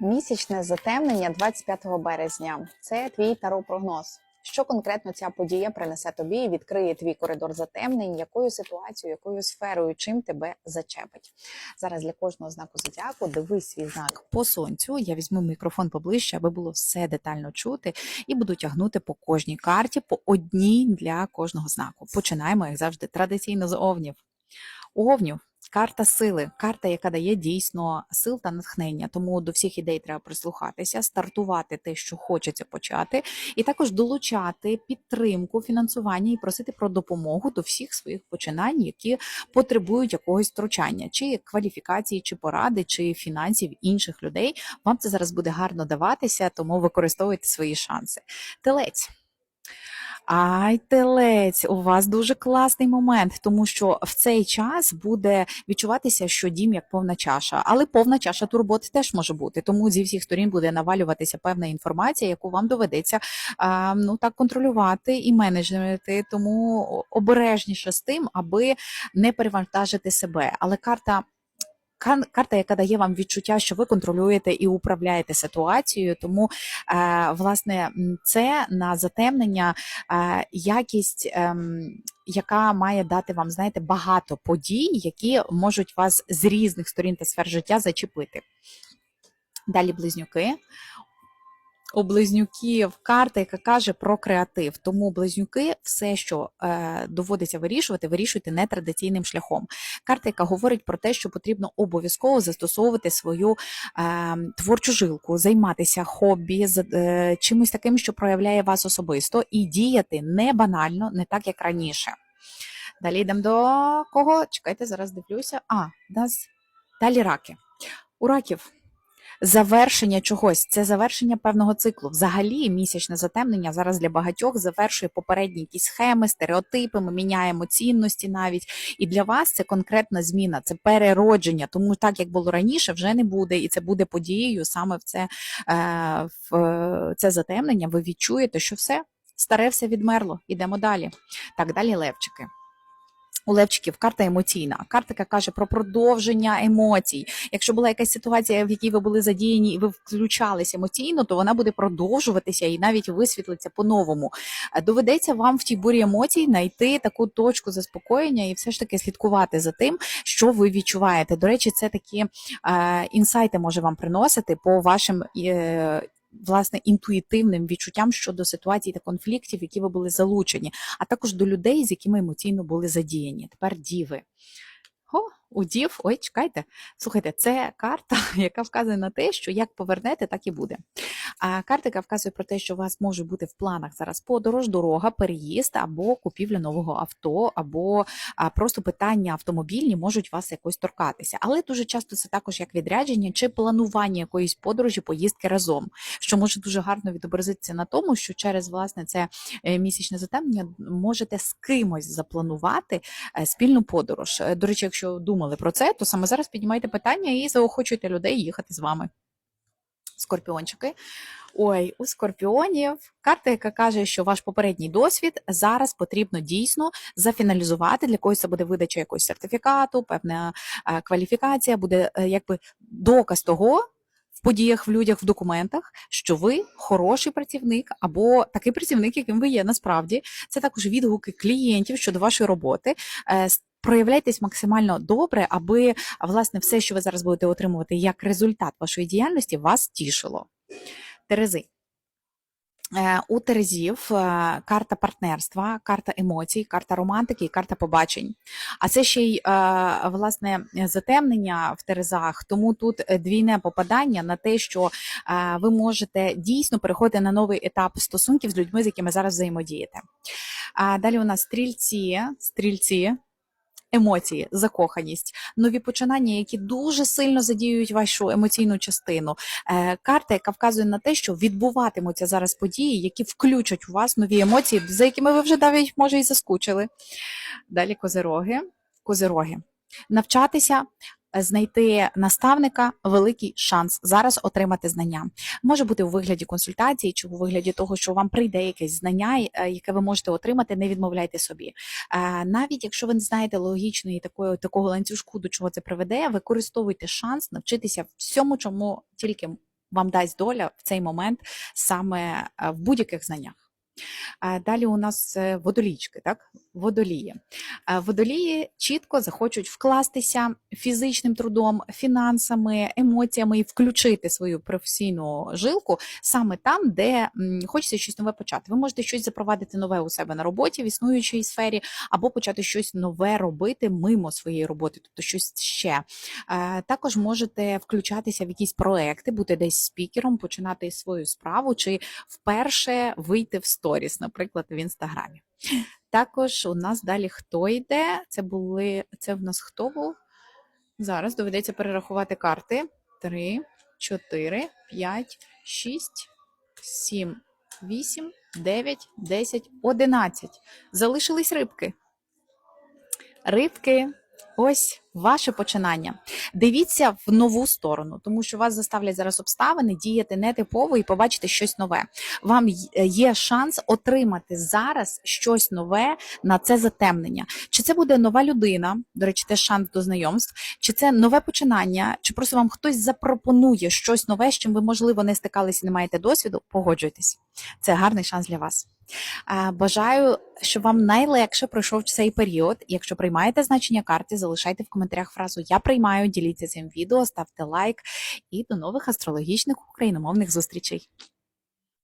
Місячне затемнення 25 березня. Це твій таро-прогноз. Що конкретно ця подія принесе тобі і відкриє твій коридор затемнень, якою ситуацією, якою сферою, чим тебе зачепить? Зараз для кожного знаку зодіаку дивись свій знак по сонцю. Я візьму мікрофон поближче, аби було все детально чути, і буду тягнути по кожній карті, по одній для кожного знаку. Починаємо, як завжди, традиційно з овнів. Овнів. Карта сили, карта, яка дає дійсно сил та натхнення. Тому до всіх ідей треба прислухатися, стартувати те, що хочеться почати, і також долучати підтримку, фінансування і просити про допомогу до всіх своїх починань, які потребують якогось втручання, чи кваліфікації, чи поради, чи фінансів інших людей. Вам це зараз буде гарно даватися, тому використовуйте свої шанси. Телець. Ай, телець, у вас дуже класний момент, тому що в цей час буде відчуватися, що дім як повна чаша, але повна чаша турботи теж може бути. Тому зі всіх сторін буде навалюватися певна інформація, яку вам доведеться а, ну так контролювати і менеджерити. Тому обережніше з тим, аби не перевантажити себе. Але карта. Карта, яка дає вам відчуття, що ви контролюєте і управляєте ситуацією, тому е, власне це на затемнення е, якість, ем, яка має дати вам, знаєте, багато подій, які можуть вас з різних сторін та сфер життя зачепити. Далі близнюки. У близнюків карта, яка каже про креатив. Тому близнюки, все, що е, доводиться вирішувати, вирішуйте нетрадиційним шляхом. Карта, яка говорить про те, що потрібно обов'язково застосовувати свою е, творчу жилку, займатися хобі, е, чимось таким, що проявляє вас особисто, і діяти не банально, не так як раніше. Далі йдемо до кого? Чекайте, зараз дивлюся. А, нас далі раки. У раків завершення чогось, це завершення певного циклу. Взагалі, місячне затемнення зараз для багатьох завершує попередні якісь схеми, стереотипи. Ми міняємо цінності навіть. І для вас це конкретна зміна, це переродження. Тому так як було раніше, вже не буде, і це буде подією саме в це, е, в е, це затемнення. Ви відчуєте, що все старе все відмерло. Ідемо далі. Так, далі левчики. У Левчиків карта емоційна. Карта, каже про продовження емоцій. Якщо була якась ситуація, в якій ви були задіяні і ви включались емоційно, то вона буде продовжуватися і навіть висвітлиться по-новому. Е, Доведеться вам в тій бурі емоцій знайти таку точку заспокоєння і все ж таки слідкувати за тим, що ви відчуваєте. До речі, це такі е, інсайти може вам приносити по вашим. Е, Власне, інтуїтивним відчуттям щодо ситуацій та конфліктів, які ви були залучені, а також до людей, з якими емоційно були задіяні. Тепер діви. О, у дів, ой, чекайте. Слухайте, це карта, яка вказує на те, що як повернете, так і буде. А карта, яка вказує про те, що у вас може бути в планах зараз подорож, дорога, переїзд або купівля нового авто, або просто питання автомобільні можуть вас якось торкатися. Але дуже часто це також як відрядження чи планування якоїсь подорожі, поїздки разом, що може дуже гарно відобразитися на тому, що через власне це е, місячне затемнення можете з кимось запланувати е, спільну подорож. Е, До речі, якщо думали про це, то саме зараз піднімайте питання і заохочуйте людей їхати з вами. Скорпіончики. Ой, у скорпіонів карта, яка каже, що ваш попередній досвід зараз потрібно дійсно зафіналізувати. Для когось це буде видача якогось сертифікату, певна е, кваліфікація, буде е, якби доказ того. В подіях, в людях, в документах, що ви хороший працівник або такий працівник, яким ви є насправді. Це також відгуки клієнтів щодо вашої роботи. Проявляйтесь максимально добре, аби власне все, що ви зараз будете отримувати як результат вашої діяльності, вас тішило. Терези. Е, У Терезів е, карта партнерства, карта емоцій, карта романтики і карта побачень. А це ще й е, власне затемнення в Терезах. Тому тут двійне попадання на те, що ви можете дійсно переходити на новий етап стосунків з людьми, з якими зараз взаємодієте. Далі у нас стрільці, стрільці. Емоції, закоханість, нові починання, які дуже сильно задіюють вашу емоційну частину. Е, карта, яка вказує на те, що відбуватимуться зараз події, які включать у вас нові емоції, за якими ви вже навіть може і заскучили. Далі козироги. Козироги. Навчатися. Знайти наставника великий шанс зараз отримати знання. Може бути у вигляді консультації чи у вигляді того, що вам прийде якесь знання, е, яке ви можете отримати, не відмовляйте собі. Е, Навіть якщо ви не знаєте логічної такої такого ланцюжку, до чого це приведе, використовуйте шанс навчитися всьому, чому тільки вам дасть доля в цей момент саме е, в будь-яких знаннях. Далі у нас е, водолічки, так? Водолії. Водолії чітко захочуть вкластися фізичним трудом, фінансами, емоціями і включити свою професійну жилку саме там, де хочеться щось нове почати. Ви можете щось запровадити нове у себе на роботі в існуючій сфері, або почати щось нове робити мимо своєї роботи, тобто щось ще. Також можете включатися в якісь проекти, бути десь спікером, починати свою справу, чи вперше вийти в сторіс, наприклад, в інстаграмі. Також у нас далі хто йде? Це були це в нас хто був? Зараз доведеться перерахувати карти. 3, 4, 5, 6, 7, 8, 9, 10, 11. Залишились рибки. Рибки. Ось ваше починання. Дивіться в нову сторону, тому що вас заставлять зараз обставини діяти нетипово і побачити щось нове. Вам є шанс отримати зараз щось нове на це затемнення. Чи це буде нова людина? До речі, теж шанс до знайомств, чи це нове починання, чи просто вам хтось запропонує щось нове, з чим ви, можливо, не стикалися і не маєте досвіду? Погоджуйтесь. Це гарний шанс для вас. Бажаю, щоб вам найлегше пройшов цей період. Якщо приймаєте значення карти, залишайте в коментарях фразу Я приймаю, діліться цим відео, ставте лайк і до нових астрологічних україномовних зустрічей.